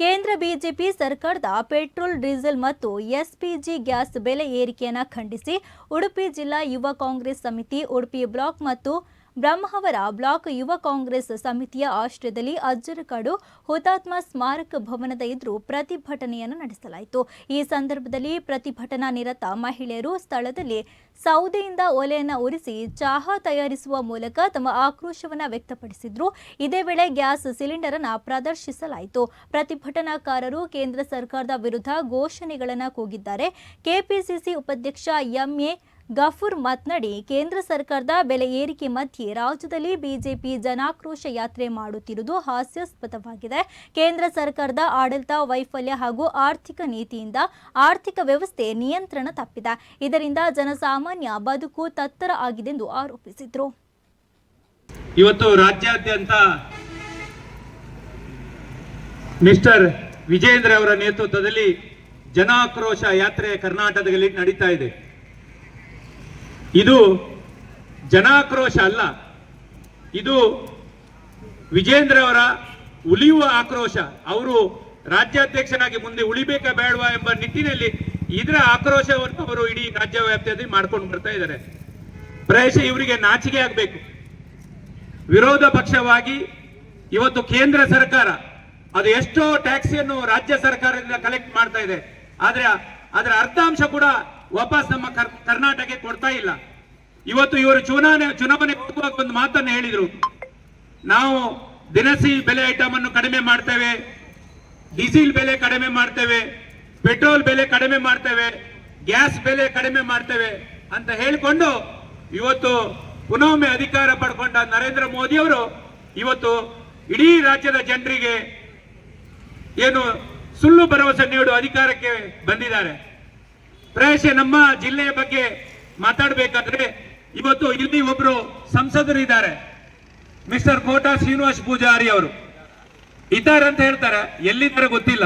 ಕೇಂದ್ರ ಬಿಜೆಪಿ ಸರ್ಕಾರದ petrol, diesel ಮತ್ತು ಎಸ್ಪಿಜಿ ಗ್ಯಾಸ್ ಬೆಲೆ ಏರಿಕೆಯನ್ನು ಖಂಡಿಸಿ, ಉಡುಪಿ ಜಿಲ್ಲಾ ಯುವ ಕಾಂಗ್ರೆಸ್ ಸಮಿತಿ, ಉಡುಪಿ ಬ್ಲಾಕ್ ಮತ್ತು ಬ್ರಹ್ಮಾವರ ಬ್ಲಾಕ್ ಯುವ ಕಾಂಗ್ರೆಸ್ ಸಮಿತಿಯ ಆಶ್ರಯದಲ್ಲಿ ಅಜ್ಜರಕಾಡು ಹುತಾತ್ಮ ಸ್ಮಾರಕ ಭವನದ ಎದುರು ಪ್ರತಿಭಟನೆಯನ್ನು ನಡೆಸಲಾಯಿತು. ಈ ಸಂದರ್ಭದಲ್ಲಿ ಪ್ರತಿಭಟನಾ ನಿರತ ಮಹಿಳೆಯರು ಸ್ಥಳದಲ್ಲಿ ಸೌದೆಯಿಂದ ಒಲೆಯನ್ನು ಉರಿಸಿ ಚಹಾ ತಯಾರಿಸುವ ಮೂಲಕ ತಮ್ಮ ಆಕ್ರೋಶವನ್ನು ವ್ಯಕ್ತಪಡಿಸಿದ್ರು. ಇದೇ ವೇಳೆ ಗ್ಯಾಸ್ ಸಿಲಿಂಡರ್ ಅನ್ನು ಪ್ರದರ್ಶಿಸಲಾಯಿತು. ಪ್ರತಿಭಟನಾಕಾರರು ಕೇಂದ್ರ ಸರ್ಕಾರದ ವಿರುದ್ಧ ಘೋಷಣೆಗಳನ್ನು ಕೂಗಿದ್ದಾರೆ. ಕೆಪಿಸಿಸಿ ಉಪಾಧ್ಯಕ್ಷ ಎಂಎ ಗಫೂರ್ ಮಾತನಾಡಿ ಕೇಂದ್ರ ಸರ್ಕಾರದ ಬೆಲೆ ಏರಿಕೆ ಮಧ್ಯೆ ರಾಜ್ಯದಲ್ಲಿ ಬಿಜೆಪಿ ಜನಾಕ್ರೋಶ ಯಾತ್ರೆ ಮಾಡುತ್ತಿರುವುದು ಹಾಸ್ಯಾಸ್ಪದವಾಗಿದೆ. ಕೇಂದ್ರ ಸರ್ಕಾರದ ಆಡಳಿತ, ವೈಫಲ್ಯ ಹಾಗೂ ಆರ್ಥಿಕ ನೀತಿಯಿಂದ ಆರ್ಥಿಕ ವ್ಯವಸ್ಥೆ ನಿಯಂತ್ರಣ ತಪ್ಪಿದೆ. ಇದರಿಂದ ಜನಸಾಮಾನ್ಯ ಬದುಕು ತತ್ತರ ಆಗಿದೆ ಎಂದು ಆರೋಪಿಸಿದರು. ಇವತ್ತು ರಾಜ್ಯಾದ್ಯಂತ ಮಿಸ್ಟರ್ ವಿಜೇಂದ್ರ ಅವರ ನೇತೃತ್ವದಲ್ಲಿ ಜನಾಕ್ರೋಶ ಯಾತ್ರೆ ಕರ್ನಾಟಕದಲ್ಲಿ ನಡೀತಾ ಇದೆ. ಇದು ಜನಾಕ್ರೋಶ ಅಲ್ಲ. ಇದು ವಿಜೇಂದ್ರ ಅವರ ಉಳಿಯುವ ಆಕ್ರೋಶ. ಅವರು ರಾಜ್ಯಾಧ್ಯಕ್ಷನಾಗಿ ಮುಂದೆ ಉಳಿಬೇಕಾ ಬೇಡವಾ ಎಂಬ ನಿಟ್ಟಿನಲ್ಲಿ ಇದರ ಆಕ್ರೋಶವನ್ನು ಅವರು ಇಡೀ ರಾಜ್ಯ ವ್ಯಾಪ್ತಿಯಲ್ಲಿ ಮಾಡ್ಕೊಂಡು ಬರ್ತಾ ಇದ್ದಾರೆ. ಪ್ರಾಯಶಃ ಇವರಿಗೆ ನಾಚಿಕೆ ಆಗಬೇಕು. ವಿರೋಧ ಪಕ್ಷವಾಗಿ ಇವತ್ತು ಕೇಂದ್ರ ಸರ್ಕಾರ, ಅದು ಎಷ್ಟೋ ಟ್ಯಾಕ್ಸಿಯನ್ನು ರಾಜ್ಯ ಸರ್ಕಾರದಿಂದ ಕಲೆಕ್ಟ್ ಮಾಡ್ತಾ ಇದೆ. ಆದ್ರೆ ಅದರ ಅರ್ಧಾಂಶ ಕೂಡ ವಾಪಸ್ ನಮ್ಮ ಕರ್- ಕರ್ನಾಟಕಕ್ಕೆ ಕೊಡ್ತಾ ಇಲ್ಲ. ಇವತ್ತು ಇವರು ಚುನಾವಣೆ ಚುನಾವಣೆ ಒಂದು ಮಾತನ್ನು ಹೇಳಿದರು. ನಾವು ದಿನಸಿ ಬೆಲೆ ಐಟಮ್ ಅನ್ನು ಕಡಿಮೆ ಮಾಡ್ತೇವೆ, ಡೀಸೆಲ್ ಬೆಲೆ ಕಡಿಮೆ ಮಾಡ್ತೇವೆ, ಪೆಟ್ರೋಲ್ ಬೆಲೆ ಕಡಿಮೆ ಮಾಡ್ತೇವೆ, ಗ್ಯಾಸ್ ಬೆಲೆ ಕಡಿಮೆ ಮಾಡ್ತೇವೆ ಅಂತ ಹೇಳಿಕೊಂಡು ಇವತ್ತು ಪುನೊಮ್ಮೆ ಅಧಿಕಾರ ಪಡ್ಕೊಂಡ ನರೇಂದ್ರ ಮೋದಿ ಅವರು ಇವತ್ತು ಇಡೀ ರಾಜ್ಯದ ಜನರಿಗೆ ಏನು ಸುಳ್ಳು ಭರವಸೆ ನೀಡುವ ಅಧಿಕಾರಕ್ಕೆ ಬಂದಿದ್ದಾರೆ. ಪ್ರಾಯಶಃ ನಮ್ಮ ಜಿಲ್ಲೆಯ ಬಗ್ಗೆ ಮಾತಾಡಬೇಕಾದ್ರೆ ಇವತ್ತು ಇಲ್ಲಿ ಒಬ್ರು ಸಂಸದರು ಇದ್ದಾರೆ ಮಿಸ್ಟರ್ ಕೋಟಾ ಶ್ರೀನಿವಾಸ್ ಪೂಜಾರಿ ಅವರು. ಇದ್ದಾರೆ ಅಂತ ಹೇಳ್ತಾರೆ, ಎಲ್ಲಿದ್ದಾರೆ ಗೊತ್ತಿಲ್ಲ.